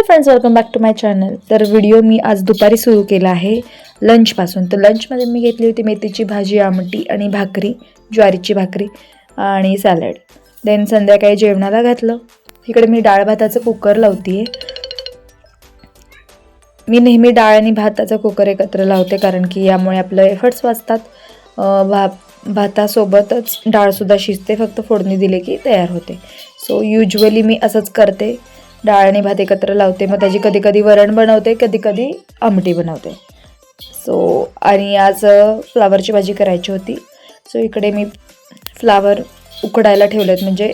Hello friends welcome back to my channel तर video मी आज दुपारी सुरू केला आहे लंचपासून तर लंचमध्ये मी घेतली होती मेथीची भाजी आमटी आणि भाकरी ज्वारीची भाकरी आणि सॅलड देन संध्याकाळी जेवणाला घातलं. इकडे मी डाळ भाताचं कुकर लावते मी नेहमी डाळ आणि भाताचा कुकर एकत्र लावते कारण की यामुळे आपलं एफर्ट्स वाचतात. भा भातासोबतच डाळसुद्धा शिजते. फक्त फोडणी दिली की तयार होते. सो युजली मी असंच करते. डाळ आणि भात एकत्र लावते. मग त्याची कधी कधी वरण बनवते कधी कधी आमटी बनवते. सो आणि आज फ्लावरची भाजी करायची होती. सो इकडे मी फ्लावर उकडायला ठेवलेत. म्हणजे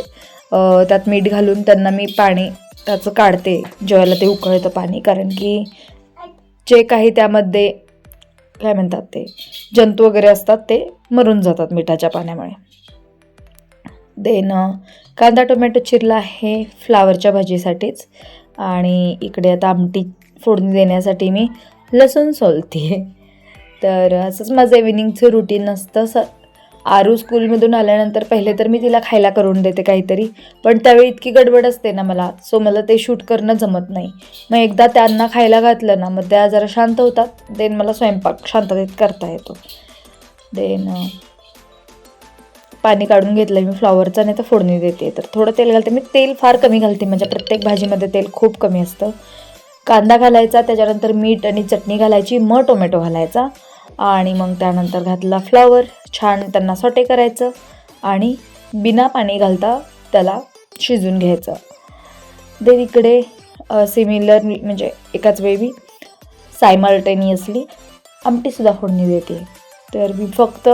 त्यात मीठ घालून त्यांना मी पाणी त्याचं काढते. जेवायला ते उकळतं पाणी. कारण की जे काही त्यामध्ये काय म्हणतात ते जंतू वगैरे असतात ते मरून जातात मिठाच्या पाण्यामुळे. देन कांदा टोमॅटो चिरला आहे फ्लावरच्या भाजीसाठीच. आणि इकडे आता आमटी फोडणी देण्यासाठी मी लसूण सोलते तर असंच माझं इव्हिनिंगचं रुटीन असतं स आरू स्कूलमधून आल्यानंतर पहिले तर मी तिला खायला करून देते काहीतरी. पण त्यावेळी इतकी गडबड असते ना मला. सो मला ते शूट करणं जमत नाही. मग एकदा त्यांना खायला घातलं ना मग त्या जरा शांत होतात. देन मला स्वयंपाक शांततेत करता येतो. देन पाणी काढून घेतलं मी फ्लॉवरचं नाही तर फोडणी देते. तर थोडं तेल घालते. मी तेल फार कमी घालते. म्हणजे प्रत्येक भाजीमध्ये तेल खूप कमी असतं. कांदा घालायचा त्याच्यानंतर मीठ आणि चटणी घालायची मग टोमॅटो घालायचा. आणि मग त्यानंतर घातला फ्लॉवर. छान त्यांना सॉटे करायचं आणि बिना पाणी घालता त्याला शिजून घ्यायचं. देन इकडे सिमिलर म्हणजे एकाच वेळी मी सायमल्टेनियसली आमटीसुद्धा फोडणी देते. तर मी फक्त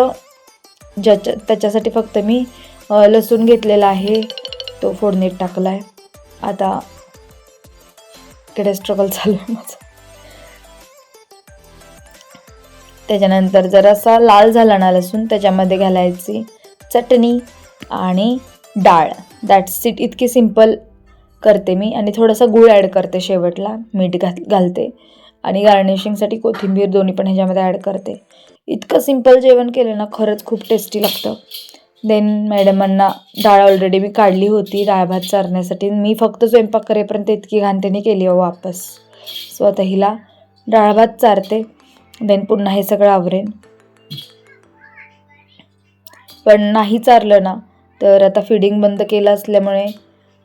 ज्याच्या त्याच्यासाठी फक्त मी लसूण घेतलेला आहे. तो फोडणीत टाकला आहे आता इकडे स्ट्रगल चालू आहे माझं. त्याच्यानंतर जरासा लाल झाला ना लसूण त्याच्यामध्ये घालायची चटणी आणि डाळ. दॅट्स इट इतकी सिंपल करते मी आणि थोडासा गूळ ॲड करते शेवटला. मीठ घात घालते. आणि गार्निशिंगसाठी कोथिंबीर दोन्ही पण ह्याच्यामध्ये ॲड करते. इतकं सिंपल जेवण केलं ना खरंच खूप टेस्टी लागतं. देन मॅडमांना डाळ ऑलरेडी मी काढली होती डाळ भात चारण्यासाठी. मी फक्त स्वयंपाक करेपर्यंत इतकी घाण त्यांनी केली आहे वापस. सो आता हिला डाळ भात चारते देन पुन्हा हे सगळं आवरेन. पण नाही चारलं ना तर आता फिडिंग बंद केलं असल्यामुळे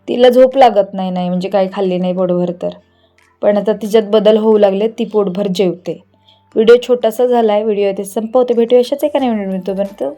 तिला झोप लागत नाही नाही म्हणजे काही खाल्ली नाही पोटभर तर. पण आता तिच्यात बदल होऊ लागले ती पोटभर जेवते. व्हिडिओ छोटासा झाला आहे व्हिडिओ इथे संपवते. भेटू अशाच एका नवीन व्हिडिओ बनतो